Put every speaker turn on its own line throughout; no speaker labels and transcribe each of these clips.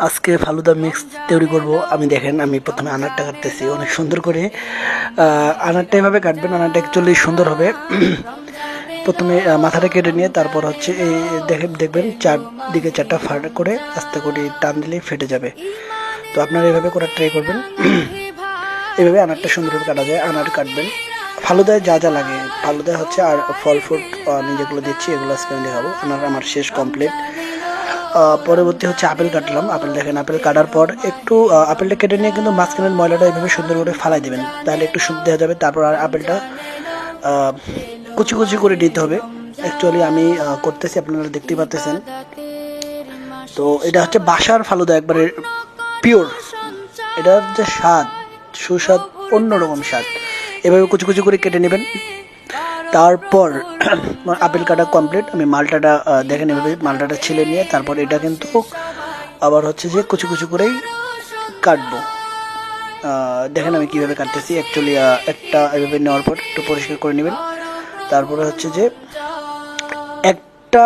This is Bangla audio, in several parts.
আজকে ফালুদা মিক্স তৈরি করব। আমি দেখেন, আমি প্রথমে আনারটা কাটতেছি, অনেক সুন্দর করে। আনারটা এভাবে কাটবেন, আনারটা অ্যাকচুয়ালি সুন্দর হবে। প্রথমে মাথাটা কেটে নিয়ে তারপর হচ্ছে এই দেখেন দেখবেন চার দিকে চারটা ফাট করে আস্তে করে টান দিলেই ফেটে যাবে। তো আপনারা এভাবে করে ট্রাই করবেন। এভাবে আনারটা সুন্দরভাবে কাটা যায়, আনার কাটবেন। ফালুদায় যা যা লাগে ফালুদায় হচ্ছে আর ফল ফ্রুট আমি যেগুলো দিচ্ছি, এগুলো আজকে আমি দেখাবো। আনার আমার শেষ কমপ্লিট পরবর্তী হচ্ছে আপেল কাটলাম। আপেল দেখেন, আপেল কাটার পর একটু আপেলটা কেটে নিয়ে কিন্তু মাঝখানের ময়লাটা এভাবে সুন্দর করে ফালাই দেবেন। তাহলে একটু সুন্দর দেওয়া যাবে। তারপর আর আপেলটা কুচি কুচি করে দিতে হবে। অ্যাকচুয়ালি আমি করতেছি, আপনারা দেখতেই পাচ্ছেন। তো এটা হচ্ছে বাসার ফালুদা একবারে পিওর এটার যে স্বাদ, সুস্বাদ অন্যরকম স্বাদ। এভাবে কুচি কুচি করে কেটে নেবেন। তারপর আপেল কাটা কমপ্লিট আমি মালটাটা আহ, দেখেন এভাবে মালটাটা ছিলে নিয়ে তারপর এটা কিন্তু আবার হচ্ছে যে কুচু কুচু করেই কাটবো। দেখেন আমি কীভাবে কাটতেছি। অ্যাকচুয়ালি একটা এভাবে নেওয়ার পর একটু পরিষ্কার করে নেবেন। তারপরে হচ্ছে যে একটা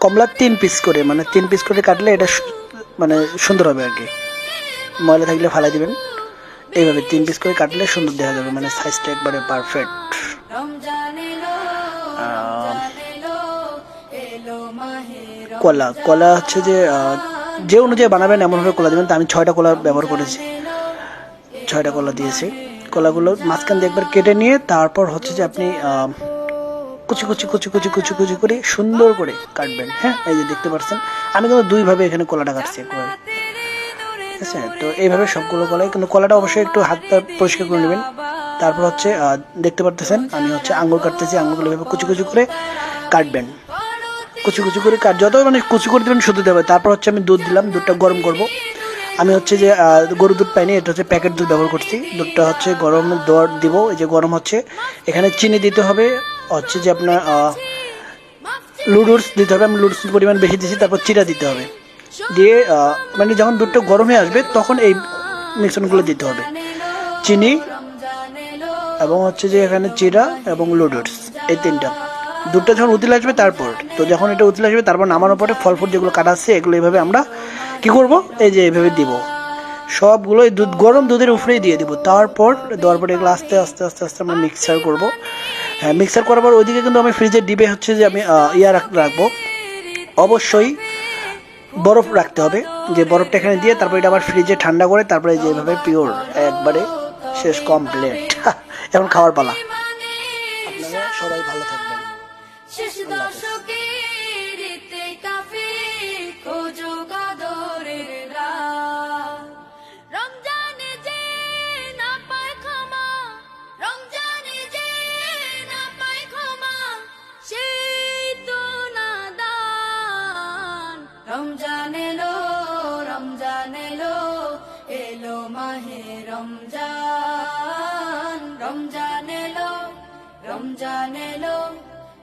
কমলা তিন পিস করে মানে তিন পিস করে কাটলে এটা মানে সুন্দর হবে আর কি। ময়লা থাকলে ফালাই দিবেন। এইভাবে তিন পিস করে কাটলে সুন্দর দেখা যাবে মানে সাইজটা একবারে পারফেক্ট কলা। কলা হচ্ছে যে যে অনুযায়ী বানাবেন এমনভাবে কলা দেবেন, তো আমি ছয়টা কলা ব্যবহার করেছি। ছয়টা কলা দিয়েছি। কলাগুলো মাঝখান দিয়ে একবার কেটে নিয়ে, তারপর হচ্ছে যে আপনি কুচি কুচি কুচি কুচি কুচি কুচি করে সুন্দর করে কাটবেন। হ্যাঁ এই যে দেখতে পাচ্ছেন, আমি কিন্তু দুইভাবে এখানে কলাটা কাটছি একবার। ঠিক আছে? তো এইভাবে সবগুলো কলাই, কিন্তু কলাটা অবশ্যই একটু হাত পরিষ্কার করে নেবেন। তারপর হচ্ছে দেখতে পারতেছেন, আমি হচ্ছে আঙ্গুর কাটতেছি, আঙ্গুরগুলো এভাবে কুচি কুচি করে কাটবেন। কুচি কুচি করে কাট যত মানে কুচি করে দেবেন শুধু দেবে তারপর হচ্ছে আমি দুধ দিলাম, দুধটা গরম করব। আমি হচ্ছে যে গরুর দুধ পাইনি, এটা হচ্ছে প্যাকেট দুধ ব্যবহার করছি। দুধটা হচ্ছে গরম দর দিব, এই যে গরম হচ্ছে। এখানে চিনি দিতে হবে, হচ্ছে যে আপনার লুডুস দিতে হবে। আমি লুডুস পরিমাণ বেশি দিয়েছি, তারপর চিরা দিতে হবে। দিয়ে মানে যখন দুধটা গরম হয়ে আসবে, তখন এই মিশ্রণগুলো দিতে হবে। চিনি এবং হচ্ছে যে এখানে চিরা এবং লুডুস এই তিনটা। দুধটা যখন উতলে আসবে, তারপর। তো যখন এটা উতলে আসবে, তারপর নামানোর পরে ফল ফুট যেগুলো কাটা এগুলো এইভাবে আমরা কি করব? এই যে এইভাবে দিব। সবগুলো এই দুধ, গরম দুধের উপরেই দিয়ে দিব। তারপর দেওয়ার পরে এগুলো আস্তে আস্তে আস্তে আস্তে আমরা মিক্সার করব। হ্যাঁ মিক্সার করার পর ওইদিকে কিন্তু আমি ফ্রিজের ডিবে হচ্ছে যে আমি ইয়া রাখ- রাখব। অবশ্যই বরফ রাখতে হবে। যে বরফটা এখানে দিয়ে তারপর এটা আবার ফ্রিজে ঠান্ডা করে তারপরে যেভাবে পিওর একবারে শেষ কমপ্লিট এখন খাওয়ার পালা। আপনারা সবাই ভালো থাকবেন।
শেষ দশকের এতে কাফে খোঁজো কাদরের রমজানে যে না পায় ক্ষমা, রমজানে যে না পায় ক্ষমা, সেই তো নাদান। রমজান এলো রমজান এলো এলো মাহে রমজান রমজান এলো রমজান এলো